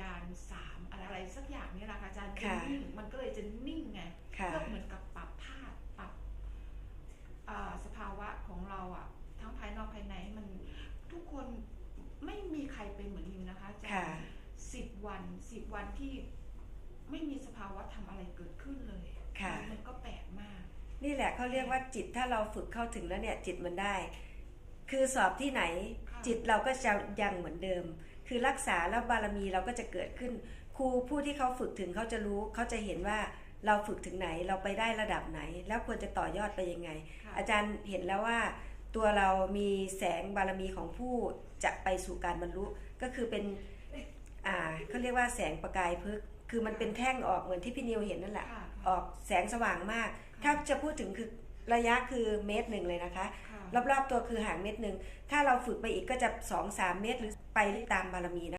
ยานสามอะไรอะไรสักอย่างนี่แหละค่ะอาจารย์ค่ะนิ่งมันก็เลยจะนิ่งไงค่ะเพื่อเหมือนกับปรับธาตุปรับอ่าสภาวะของเราอะทั้งภายนอกภายในให้มันทุกคนไม่มีใครเป็นเหมือนนิวนะคะอาจารค่ะย์สิบวันสิบวันที่ไม่มีสภาวะทำอะไรเกิดขึ้นเลยค่ะมันก็แปลกมาก นี่แหละเขาเรียกว่าจิตถ้าเราฝึกเข้าถึงแล้วเนี่ยจิตมันได้ คือสอบที่ไหนค่ะจิตเราก็จะยังเหมือนเดิม คือรักษาแล้วบารมีเราก็จะเกิดขึ้น ครูผู้ที่เขาฝึกถึงเขาจะรู้เขาจะเห็นว่าเราฝึกถึงไหนเราไปได้ระดับไหน แล้วควรจะต่อยอดไปยังไงค่ะอาจารย์เห็นแล้วว่า ตัวเรามีแสงบารมีของผู้จะไปสู่การบรรลุก็คือเป็นอ่าเขาเรียกว่าแสงประกายพึกษ์คือมันเป็นแท่งออกเหมือนที่พี่นิวเห็นนั่นแหละค่ะออกแสงสว่างมาก ถ้าจะพูดถึงคือ ระยะคือเมตรหนึ่งเลยนะคะค่ะรอบๆตัวคือห่างเมตรหนึ่งถ้าเราฝึกไปอีกก็จะสองสามเมตรหรือไปตามบารมีนะ